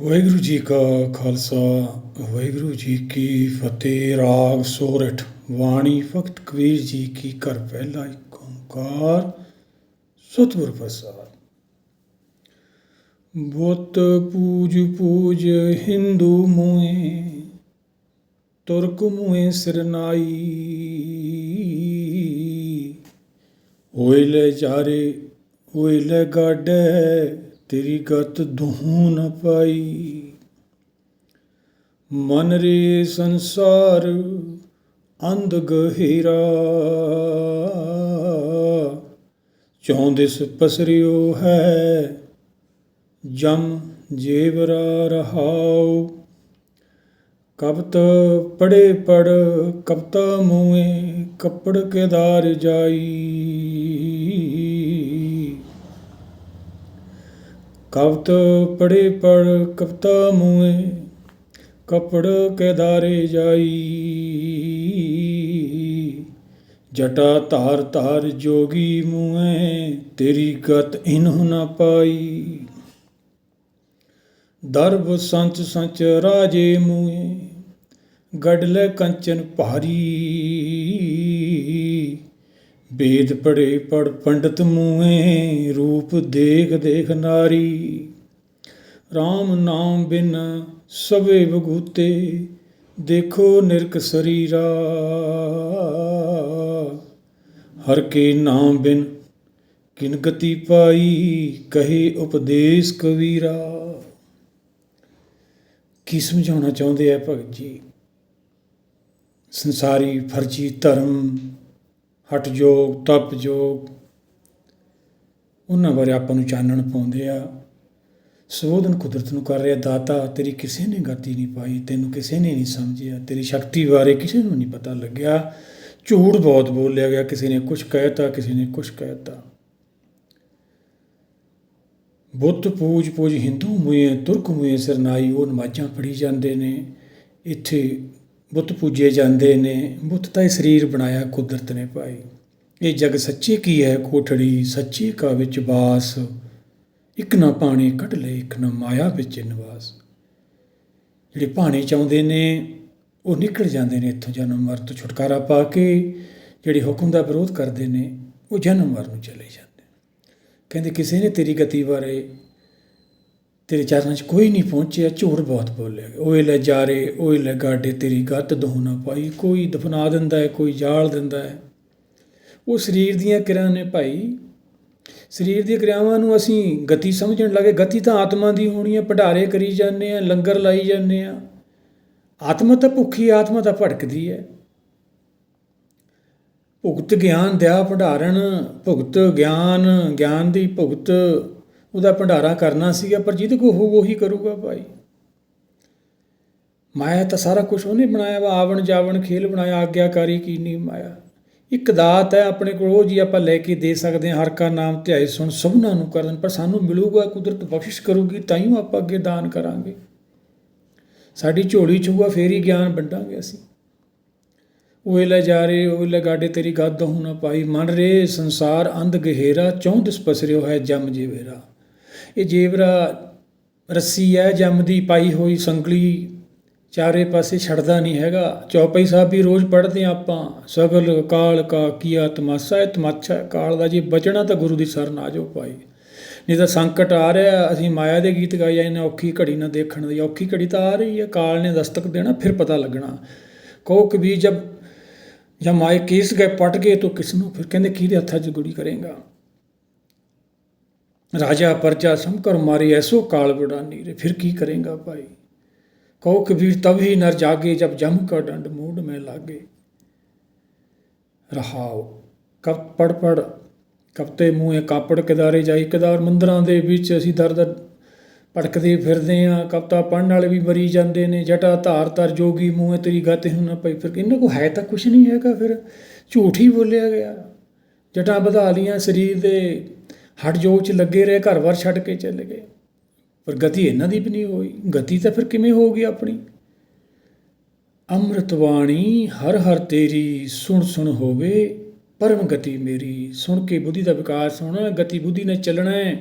ਵਾਹਿਗੁਰੂ ਜੀ ਕਾ ਖਾਲਸਾ, ਵਾਹਿਗੁਰੂ ਜੀ ਕੀ ਫਤਿਹ। ਰਾਗ ਸੋਰਠ ਵਾਣੀ ਫਕਤ ਕਬੀਰ ਜੀ ਕੀ ਕਰ ਪਹਿਲਾ ਇੱਕ ਓੰਕਾਰ, ਸਤਿਗੁਰ ਪ੍ਰਸਾਦ। ਬੁੱਤ ਪੂਜ ਪੂਜ ਹਿੰਦੂ ਮੂਏ ਤੁਰਕ ਮੂਏ ਸਿਰਨਾਈ ਹੋਇ ਲੈ ਚਾਰੇ ਹੋਇ ਲੈ ਗਾਡੈ ਤੇਰੀ ਗਤ ਦੁਹੂ ਨ ਪਾਈ। ਮਨ ਰੇ ਸੰਸਾਰ ਅੰਧ ਗਹਿਰਾ। ਚੌਂਦਿਸ ਪਸਰਿਓ ਹੈ, ਜਮ ਜੇਵਰਾ ਰਹਾਉ। ਕਬਤ ਪੜੇ ਪੜ ਕਬਤਾ ਮੂਏ ਕੱਪੜ ਕੇਦਾਰ ਜਾਈ। ਕਵਤ ਪੜੇ ਪੜ ਕਬਤਾ ਮੂਏ ਕੱਪੜ ਕੇਦਾਰੇ ਜਾਈ। ਜਟਾ ਧਾਰ ਧਾਰ ਜੋਗੀ ਮੂਏ ਤੇਰੀ ਗਤ ਇਨਹੁ ਨ ਪਾਈ। ਦਰਬ ਸੰਚ ਸੰਚ ਰਾਜੇ ਮੂਏ ਗੜਲੇ ਕੰਚਨ ਭਾਰੀ। ਵੇਦ ਪੜੇ ਪੜ ਪੰਡਤ ਮੂਏ ਰੂਪ ਦੇਖ ਦੇਖ ਨਾਰੀ। RAM ਨਾਮ ਬਿਨ ਸਵੇ ਬਗੂਤੇ ਦੇਖੋ ਨਿਰਕ ਸਰੀਰਾ। ਹਰ ਕੇ ਨਾਮ ਬਿਨ ਕਿਨ ਗਤੀ ਪਾਈ, ਕਹੇ ਉਪਦੇਸ਼ ਕਵੀਰਾ। ਕੀ ਸਮਝਾਉਣਾ ਚਾਹੁੰਦੇ ਆ ਭਗਤ ਜੀ? ਸੰਸਾਰੀ ਫਰਜੀ ਧਰਮ ਹਟ ਜੋਗ ਤਪ ਜੋਗ ਉਹਨਾਂ ਬਾਰੇ ਆਪਾਂ ਨੂੰ ਚਾਨਣ ਪਾਉਂਦੇ ਆ। ਸੰਬੋਧਨ ਕੁਦਰਤ ਨੂੰ ਕਰ ਰਿਹਾ, ਦਾਤਾ, ਤੇਰੀ ਕਿਸੇ ਨੇ ਗਤੀ ਨਹੀਂ ਪਾਈ, ਤੈਨੂੰ ਕਿਸੇ ਨੇ ਨਹੀਂ ਸਮਝਿਆ, ਤੇਰੀ ਸ਼ਕਤੀ ਬਾਰੇ ਕਿਸੇ ਨੂੰ ਨਹੀਂ ਪਤਾ ਲੱਗਿਆ। ਝੂਠ ਬਹੁਤ ਬੋਲਿਆ ਗਿਆ, ਕਿਸੇ ਨੇ ਕੁਝ ਕਹਿਤਾ, ਕਿਸੇ ਨੇ ਕੁਝ ਕਹਿਤਾ। ਬੁੱਤ, ਪੂਜ ਪੂਜ, ਹਿੰਦੂ ਮੁਏ ਤੁਰਕ ਮੁਏ ਸਰਨਾਈ ਉਹ ਨਮਾਜ਼ਾਂ ਪੜੀ ਜਾਂਦੇ ਨੇ। ਇੱਥੇ ਬੁੱਤ ਪੂਜੇ ਜਾਂਦੇ ਨੇ, ਬੁੱਤ ਤਾਂ ਇਹ ਸਰੀਰ ਬਣਾਇਆ ਕੁਦਰਤ ਨੇ ਭਾਈ। ਇਹ ਜਗ ਸੱਚੇ ਕੀ ਹੈ ਕੋਠੜੀ, ਸੱਚੇ ਕਾ ਵਿੱਚ ਬਾਸ। ਇੱਕ ਨਾ ਪਾਣੀ ਕੱਢ ਲੈ, ਇੱਕ ਨਾ ਮਾਇਆ ਵਿੱਚ ਨਿਵਾਸ। ਜਿਹੜੇ ਪਾਣੀ ਚਾਹੁੰਦੇ ਨੇ, ਉਹ ਨਿਕਲ ਜਾਂਦੇ ਨੇ ਇੱਥੋਂ ਜਨਮ ਮਰਨ ਤੋਂ ਛੁਟਕਾਰਾ ਪਾ ਕੇ। ਜਿਹੜੇ ਹੁਕਮ ਦਾ ਵਿਰੋਧ ਕਰਦੇ ਨੇ, ਉਹ ਜਨਮ ਮਰਨ ਨੂੰ ਚਲੇ ਜਾਂਦੇ ਕਹਿੰਦੇ, ਕਿਸੇ ਨੇ ਤੇਰੀ ਗਤੀ ਬਾਰੇ ਤੇਰੇ ਚਰਨਾਂ 'ਚ ਕੋਈ ਨਹੀਂ ਪਹੁੰਚਿਆ, ਝੂਠ ਬਹੁਤ ਬੋਲਿਆ। ਓਏ ਲੈ ਜਾਰੇ ਓਏ ਲੈ ਗਾਡੇ, ਤੇਰੀ ਗੱਤ ਦੋਹ ਨਾ ਪਾਈ। ਕੋਈ ਦਫਨਾ ਦਿੰਦਾ ਹੈ, ਕੋਈ ਜਾਲ ਦਿੰਦਾ ਹੈ। ਉਹ ਸਰੀਰ ਦੀਆਂ ਕਿਰਿਆਵਾਂ ਨੇ ਭਾਈ। ਸਰੀਰ ਦੀਆਂ ਕਿਰਿਆਵਾਂ ਨੂੰ ਅਸੀਂ ਗਤੀ ਸਮਝਣ ਲੱਗੇ। ਗਤੀ ਤਾਂ ਆਤਮਾ ਦੀ ਹੋਣੀ ਹੈ ਭੰਡਾਰੇ ਕਰੀ ਜਾਂਦੇ ਆ, ਲੰਗਰ ਲਾਈ ਜਾਂਦੇ ਆ। ਆਤਮਾ ਤਾਂ ਭੁੱਖੀ ਆਤਮਾ ਤਾਂ ਭਟਕਦੀ ਹੈ। ਭੁਗਤ ਗਿਆਨ ਦਿਆ, ਭੰਡਾਰਨ, ਭੁਗਤ ਗਿਆਨ ਗਿਆਨ ਦੀ ਭੁਗਤ। ਉਹਦਾ ਭੰਡਾਰਾ ਕਰਨਾ ਸੀਗਾ, ਪਰ ਜਿਹਦੇ ਕੋ ਹੋਊ ਉਹੀ ਕਰੂਗਾ ਭਾਈ। ਮਾਇਆ ਤਾਂ ਸਾਰਾ ਕੁਝ ਉਹਨੇ ਬਣਾਇਆ ਵਾ, ਆਵਣ ਜਾਵਣ, ਖੇਲ ਬਣਾਇਆ, ਆਗਿਆਕਾਰੀ ਕੀ ਨਹੀਂ ਮਾਇਆ। ਇੱਕ ਦਾਤ ਹੈ ਆਪਣੇ ਕੋਲ, ਉਹ ਜੀ ਆਪਾਂ ਲੈ ਕੇ ਦੇ ਸਕਦੇ ਹਾਂ, ਹਰ ਕਾ ਨਾਮ ਧਿਆਏ ਸੁਣ, ਸਭਨਾਂ ਨੂੰ ਕਰਨ, ਪਰ ਸਾਨੂੰ ਮਿਲੂਗਾ, ਕੁਦਰਤ ਬਖਸ਼ਿਸ਼ ਕਰੂਗੀ ਤਾਂ ਹੀ ਆਪਾਂ ਅੱਗੇ ਦਾਨ ਕਰਾਂਗੇ। ਸਾਡੀ ਝੋਲੀ ਚੂਗਾ ਫੇਰ ਹੀ ਗਿਆਨ ਵੰਡਾਂਗੇ ਅਸੀਂ। ਓਏ ਲੈ ਜਾ ਰੇ ਉਹ ਲੈ ਗਾਡੇ, ਤੇਰੀ ਗੱਦ ਹੋਣਾ ਨਾ ਪਾਈ। ਮਨ ਰੇ ਸੰਸਾਰ ਅੰਧ ਗਹਿਰਾ ਚੌਂਦਿਸ ਪਸਰਿਓ ਹੈ ਜਮ ਜੀਵੇਰਾ ਇਹ ਜੇਵਰਾ ਰੱਸੀ ਹੈ ਜੰਮਦੀ ਪਾਈ ਹੋਈ ਸੰਗਲੀ ਚਾਰੇ ਪਾਸੇ ਛੱਡਦਾ ਨਹੀਂ ਹੈਗਾ। ਚੌਪਈ ਸਾਹਿਬ ਵੀ ਰੋਜ਼ ਪੜ੍ਹਦੇ ਹਾਂ ਆਪਾਂ, ਸਗਲ, ਕਾਲ, ਕਾ, ਕੀਆ, ਤਮਾਸਾ ਹੈ ਤਮਾਸ਼ਾ ਹੈ। ਕਾਲ ਦਾ ਜੇ ਬਚਣਾ ਤਾਂ ਗੁਰੂ ਦੀ ਸ਼ਰਨ ਆ ਜਾਓ ਭਾਈ। ਨਹੀਂ ਤਾਂ ਸੰਕਟ ਆ ਰਿਹਾ ਅਸੀਂ ਮਾਇਆ ਦੇ ਗੀਤ ਗਾਈ ਜਾਂਦੇ ਔਖੀ ਘੜੀ ਨਾ ਦੇਖਣ ਦੀ। ਔਖੀ ਘੜੀ ਤਾਂ ਆ ਰਹੀ ਹੈ, ਕਾਲ ਨੇ ਦਸਤਕ ਦੇਣਾ, ਫਿਰ ਪਤਾ ਲੱਗਣਾ। ਕਹੋ ਕਬੀਰ ਜਬ ਜਬ ਮਾਏ ਕੇਸ ਗਏ, ਪਟ ਗਏ, ਤਾਂ ਕਿਸ ਨੂੰ ਫਿਰ ਕਹਿੰਦੇ, ਕਿਹਦੇ ਹੱਥਾਂ 'ਚ ਗੁੜੀ ਕਰੇਗਾ? ਰਾਜਾ ਪਰਜਾ ਸਮਕਰ ਮਾਰੇ, ਐਸੋ ਕਾਲ ਬੁੜਾਨੀ ਰੇ, ਫਿਰ ਕੀ ਕਰੇਗਾ ਭਾਈ? ਕਹੋ ਕਬੀਰ ਤਬ ਹੀ ਨਰ ਜਾਗੇ, ਜਬ ਜਮ ਕਾ ਡੰਡ ਮੂਡ ਮੈਂ ਲਾਗੇ। ਰਹਾਓ, ਕਬ ਪੜ ਪੜ, ਕਪਤੇ ਮੂਹੇ ਕਾਪੜ ਕਿਦਾਰੇ ਜਾਈ, ਕਿਦਾਰ ਮੰਦਰਾਂ ਦੇ ਵਿੱਚ ਅਸੀਂ ਦਰ ਦਰ ਭਟਕਦੇ ਫਿਰਦੇ ਆ ਕਵਤਾ ਪੜਨ ਵਾਲੇ ਵੀ ਮਰੀ ਜਾਂਦੇ ਨੇ, ਜਟਾ ਧਾਰ ਤਰ ਜੋਗੀ ਮੂਹੇ ਤੇਰੀ ਗਤ ਹੁਣ ਪਈ, ਫਿਰ ਇਹਨਾਂ ਕੋ ਹੈ ਤਾਂ ਕੁਛ ਨਹੀਂ ਹੈਗਾ, ਫਿਰ ਝੂਠ ਹੀ ਬੋਲਿਆ ਗਿਆ। ਜਟਾ ਵਧਾ ਲੀਆਂ ਸਰੀਰ ਦੇ ਹੱਡ ਜੋਗ ਚ ਲੱਗੇ ਰਹੇ ਘਰ-ਬਾਰ ਛੱਡ ਕੇ ਚਲੇ ਗਏ। ਪਰ ਗਤੀ ਇਹਨਾਂ ਦੀ ਵੀ ਨਹੀਂ ਹੋਈ। ਗਤੀ ਤਾਂ ਫਿਰ ਕਿਵੇਂ ਹੋਊਗੀ ਆਪਣੀ? ਅੰਮ੍ਰਿਤ ਬਾਣੀ, ਹਰ ਹਰ ਤੇਰੀ ਸੁਣ ਸੁਣ ਹੋਵੇ, ਪਰਮ ਗਤੀ ਮੇਰੀ। ਸੁਣ ਕੇ ਬੁੱਧੀ ਦਾ ਵਿਕਾਸ ਹੋਣਾ, ਗਤੀ ਬੁੱਧੀ ਨੇ ਚੱਲਣਾ ਹੈ।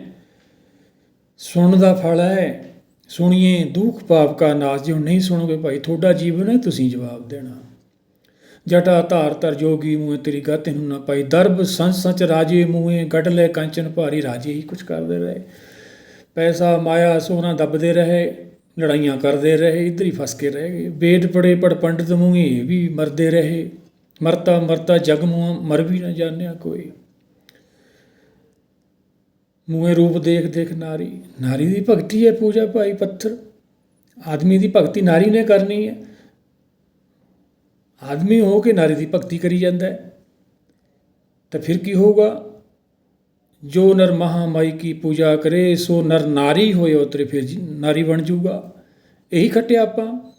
ਸੁਣਨ ਦਾ ਫਲ ਹੈ। ਸੁਣੀਏ ਦੁੱਖ ਪਾਪ ਕਾ ਨਾਸ। ਜੇ ਹੁਣ ਨਹੀਂ ਸੁਣੋਗੇ ਭਾਈ, ਤੁਹਾਡਾ ਜੀਵਨ ਹੈ, ਤੁਸੀਂ ਜਵਾਬ ਦੇਣਾ। ਜਟਾ ਧਾਰ ਤਰ ਜੋਗੀ ਮੂਹੇ ਤੇਰੀ ਗਤ ਨੂੰ ਨਾ ਪਾਈ। ਦਰਬ ਸੰਸ ਸਚ ਰਾਜੇ ਮੂਹੇ, ਗੱਡ ਲੈ ਕੰਚਨ ਭਾਰੀ ਰਾਜੇ ਹੀ ਕੁਛ ਕਰਦੇ ਰਹੇ। ਪੈਸਾ ਮਾਇਆ ਸੋਨਾ ਦੱਬਦੇ ਰਹੇ, ਲੜਾਈਆਂ ਕਰਦੇ ਰਹੇ, ਇੱਧਰ ਹੀ ਫਸ ਕੇ ਰਹਿ ਗਏ। ਵੇਦ ਪੜੇ ਪੜ ਪੰਡਤ ਮੂਹੇ ਇਹ ਵੀ ਮਰਦੇ ਰਹੇ। ਮਰਤਾ ਮਰਤਾ ਜਗ ਮੂੰਹ, ਮਰ ਵੀ ਨਾ ਜਾਣਿਆ ਕੋਈ। ਮੂਹੇ ਰੂਪ ਦੇਖ ਦੇਖ ਨਾਰੀ। ਨਾਰੀ ਦੀ ਭਗਤੀ ਹੈ ਪੂਜਾ ਭਾਈ ਪੱਥਰ। ਆਦਮੀ ਦੀ ਭਗਤੀ ਨਾਰੀ ਨੇ ਕਰਨੀ ਹੈ। ਆਦਮੀ ਹੋ ਕੇ ਨਾਰੀ ਦੀ ਭਗਤੀ ਕਰੀ ਜਾਂਦਾ ਹੈ, ਤਾਂ ਫਿਰ ਕੀ ਹੋਊਗਾ? ਜੋ ਨਰ ਮਹਾਮਾਈ ਕੀ ਪੂਜਾ ਕਰੇ, ਸੋ ਨਰ ਨਾਰੀ ਹੋਏ ਉਤਰੇ ਫਿਰ ਜੀ, ਨਾਰੀ ਬਣ ਜਾਊਗਾ। ਇਹੀ ਖੱਟਿਆ ਆਪਾਂ।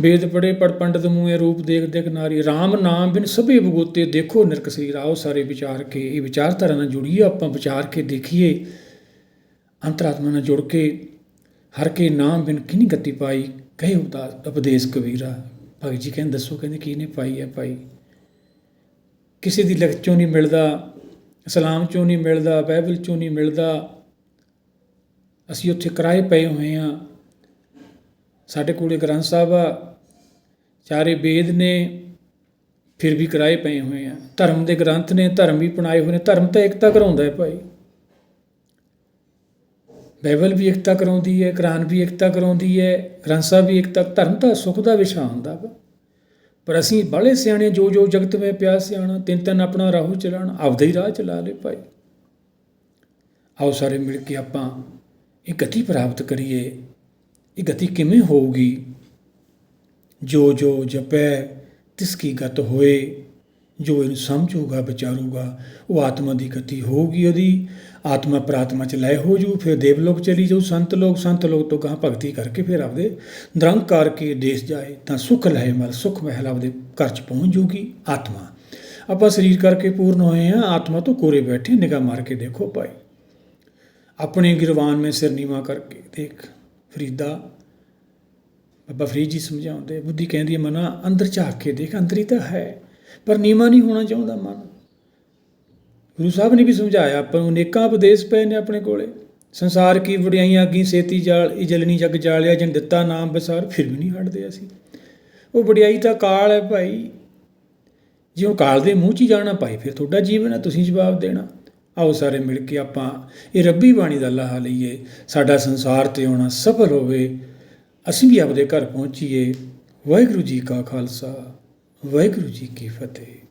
ਵੇਦ ਪੜੇ ਪੜ ਪੰਡਤ ਮੂਹੇ ਰੂਪ ਦੇਖ ਦੇਖ ਨਾਰੀ RAM ਨਾਮ ਬਿਨ ਸਭੇ ਬਗੋਤੇ ਦੇਖੋ ਨਿਰਕ ਸਰੀਰ, ਆਓ ਸਾਰੇ ਵਿਚਾਰ ਕੇ, ਇਹ ਵਿਚਾਰਧਾਰਾ ਨਾਲ ਜੁੜੀਏ, ਆਪਾਂ ਵਿਚਾਰ ਕੇ ਦੇਖੀਏ। ਅੰਤਰਾਤਮਾ ਨਾਲ ਜੁੜ ਕੇ ਹਰ ਕੇ ਨਾਮ ਬਿਨ ਕਿਨੀ ਗਤੀ ਪਾਈ, ਕਹੇ ਉਪਦਾ- ਉਪਦੇਸ਼ ਕਬੀਰਾ। ਭਗਤ ਜੀ ਕਹਿੰਦੇ, ਦੱਸੋ ਕਹਿੰਦੇ ਕੀ ਨੇ ਪਾਈ ਹੈ ਪਾਈ ਕਿਸੇ ਦੀ ਲਿਖਤ ਚੋਂ ਨਹੀਂ ਮਿਲਦਾ ਇਸਲਾਮ ਚੋਂ ਨਹੀਂ ਮਿਲਦਾ, ਬਾਈਬਲ ਚੋਂ ਨਹੀਂ ਮਿਲਦਾ। ਅਸੀਂ ਉੱਥੇ ਕਿਰਾਏ ਪਏ ਹੋਏ ਆ ਸਾਡੇ ਕੋਲੇ ਗ੍ਰੰਥ ਸਾਹਿਬ ਆ, ਚਾਰੇ ਵੇਦ ਨੇ, ਫਿਰ ਵੀ ਕਿਰਾਏ ਪਏ ਹੋਏ ਆ। ਧਰਮ ਦੇ ਗ੍ਰੰਥ ਨੇ, ਧਰਮ ਵੀ ਬਣਾਏ ਹੋਏ ਨੇ। ਧਰਮ ਤਾਂ ਇਕਤਾ ਕਰਾਉਂਦਾ ਹੈ ਭਾਈ। ਬਾਈਬਲ ਵੀ ਇਕਤਾ ਕਰਾਉਂਦੀ ਹੈ, ਕੁਰਾਨ ਵੀ ਇਕਤਾ ਕਰਾਉਂਦੀ ਹੈ, ਗ੍ਰੰਥ ਸਾਹਿਬ ਵੀ ਇਕਤਾ ਧਰਮ ਤਾਂ ਸੁੱਖ ਦਾ ਵਿਸ਼ਾ ਹੁੰਦਾ ਵਾ। ਪਰ ਅਸੀਂ ਬਾਹਲੇ ਸਿਆਣੇ ਜੋ ਜੋ ਜਗਤ ਵਿੱਚ ਪਿਆ ਸਿਆਣਾ, ਤਿੰਨ ਤਿੰਨ ਆਪਣਾ ਰਾਹ ਚਲਾਣ ਆਪਦਾ ਹੀ ਰਾਹ ਚਲਾ ਲੇ ਭਾਈ। ਆਓ ਸਾਰੇ ਮਿਲ ਕੇ ਆਪਾਂ ਇਹ ਗਤੀ ਪ੍ਰਾਪਤ ਕਰੀਏ। ਇਹ ਗਤੀ ਕਿਵੇਂ ਹੋਊਗੀ? ਜੋ ਜੋ ਜਪੈ, ਤਿਸ ਕੀ ਗਤ ਹੋਏ। ਜੋ ਇਹਨੂੰ ਸਮਝੂਗਾ, ਵਿਚਾਰੂਗਾ, ਉਹ ਆਤਮਾ ਦੀ ਗਤੀ ਹੋਊਗੀ ਉਹਦੀ। ਆਤਮਾ ਪ੍ਰਾਤਮਾ ਚ ਲੈ ਹੋ ਜੂ, ਫਿਰ ਦੇਵਲੋਕ ਚਲੀ ਜਾਊ, ਸੰਤ ਲੋਕ ਸੰਤ ਲੋਕ ਤੋਂ ਗਾਂ ਭਗਤੀ ਕਰਕੇ ਫਿਰ ਆਪਦੇ ਨਿਰੰਕਾਰ ਕੇ ਦੇਸ਼ ਜਾਏ, ਤਾਂ ਸੁਖ ਲਏ ਮਲ, ਸੁਖ ਮਹਿਲ ਆਪਦੇ ਘਰ ਚ ਪਹੁੰਚ ਜੂਗੀ ਆਤਮਾ। ਆਪਾਂ ਸਰੀਰ ਕਰਕੇ ਪੂਰਨ ਹੋਏ ਆ, ਆਤਮਾ ਤੋਂ ਕੋਰੇ ਬੈਠੇ, ਨਿਗਾਹ ਮਾਰ ਕੇ ਦੇਖੋ ਭਾਈ। ਆਪਣੇ ਗਿਰਵਾਨ ਮੇ ਸਿਰ ਨੀਵਾ ਕਰਕੇ ਦੇਖ, ਫਰੀਦਾ, ਬਾਬਾ ਫਰੀਦ ਜੀ ਸਮਝਾਉਂਦੇ, ਬੁੱਧੀ ਕਹਿੰਦੀ ਹੈ, ਮਨਾ ਅੰਦਰ ਝਾਕ ਕੇ ਦੇਖ, ਅੰਦਰ ਹੀ ਤਾਂ ਹੈ। ਪਰ ਨੀਵਾ ਨਹੀਂ ਹੋਣਾ ਚਾਹੁੰਦਾ ਮਨ। ਗੁਰੂ ਸਾਹਿਬ ਨੇ ਵੀ ਸਮਝਾਇਆ, ਆਪਾਂ ਨੂੰ ਅਨੇਕਾਂ ਉਪਦੇਸ਼ ਪਏ ਨੇ ਆਪਣੇ ਕੋਲੇ। ਸੰਸਾਰ ਕੀ ਵਡਿਆਈਆਂ ਅੱਗੀ ਸੇਤੀ ਜਾਲ, ਇਹ ਜਲਨੀ ਜਗ ਜਾਲਿਆ, ਜਨ ਦਿੱਤਾ ਨਾਮ ਬਸਾਰ, ਫਿਰ ਵੀ ਨਹੀਂ ਹਟਦੇ ਅਸੀਂ। ਉਹ ਵਡਿਆਈ ਤਾਂ ਕਾਲ ਹੈ ਭਾਈ। ਜਿਉਂ ਕਾਲ ਦੇ ਮੂੰਹ 'ਚ ਹੀ ਜਾਣਾ ਭਾਈ, ਫਿਰ ਤੁਹਾਡਾ ਜੀਵਨ ਹੈ, ਤੁਸੀਂ ਜਵਾਬ ਦੇਣਾ। ਆਓ ਸਾਰੇ ਮਿਲ ਕੇ ਆਪਾਂ ਇਹ ਰੱਬੀ ਬਾਣੀ ਦਾ ਲਾਹਾ ਲਈਏ। ਸਾਡਾ ਸੰਸਾਰ ਤੇ ਆਉਣਾ ਸਫਲ ਹੋਵੇ। ਅਸੀਂ ਵੀ ਆਪਦੇ ਘਰ ਪਹੁੰਚੀਏ। ਵਾਹਿਗੁਰੂ ਜੀ ਕਾ ਖਾਲਸਾ। ਵਾਹਿਗੁਰੂ ਜੀ ਕੀ ਫਤਿਹ।